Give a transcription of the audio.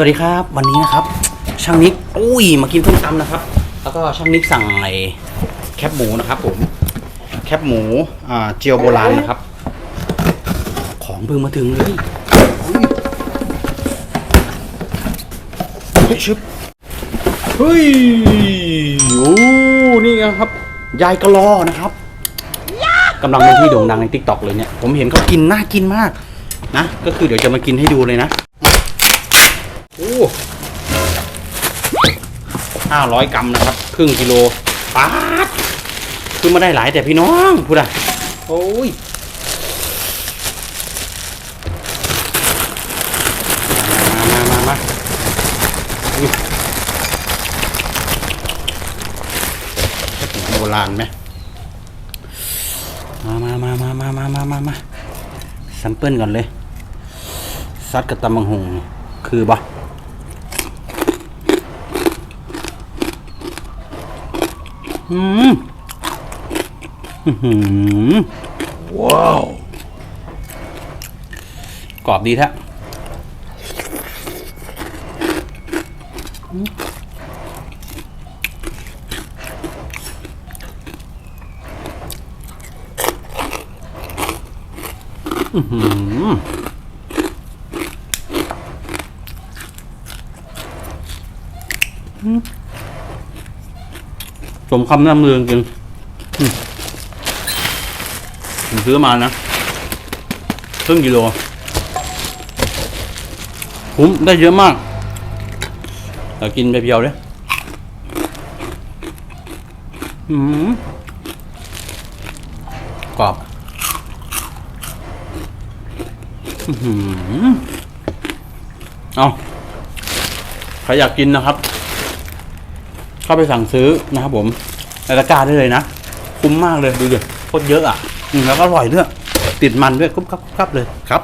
วัสดีครับ วันนี้นะครับ ช่างนิกอุ้ยมากินส้มตำนะครับ แล้วก็ช่างนิกสั่งไอ้แคบหมูนะครับผมแคบหมูอ่าเจียวโบราณนะครับ ของเพิ่งมาถึงเลยเฮ้ยชึบเฮ้ยโอ้นี่ไงครับ ยายกะลอนะครับกำลังเป็นที่โด่งดังในทิกตอกเลยเนี่ย ผมเห็นเขากินน่ากินมากนะ ก็คือเดี๋ยวจะมากินให้ดูเลยนะ โอ้ห้าร้อยกรัมนะครับ ครึ่งกิโลป๊าดคือมาได้หลายแต่พี่น้องพูดอะโอ้ยมามามามาอุ้ยโบราณไหมมามามามามามามามามาซัมเปิลก่อนเลยซัดกับตำบังหงคือบ่ อืมอื้อหือว้าว กรอบดีแท้อื้อหือ สมคำน้ำเลืองจริงผมซื้อมานะครึ่งกิโลคุ้มได้เยอะมากแต่กินไปเพียวเลยอืมกรอบอื้อหือเอาใครอยากกินนะครับ เข้าไปสั่งซื้อนะครับผมในตะกร้าได้เลยนะ คุ้มมากเลยดูดิโคตรเยอะอะแล้วก็อร่อยด้วยติดมันด้วยกรุบกรับกรุบกรับเลยครับ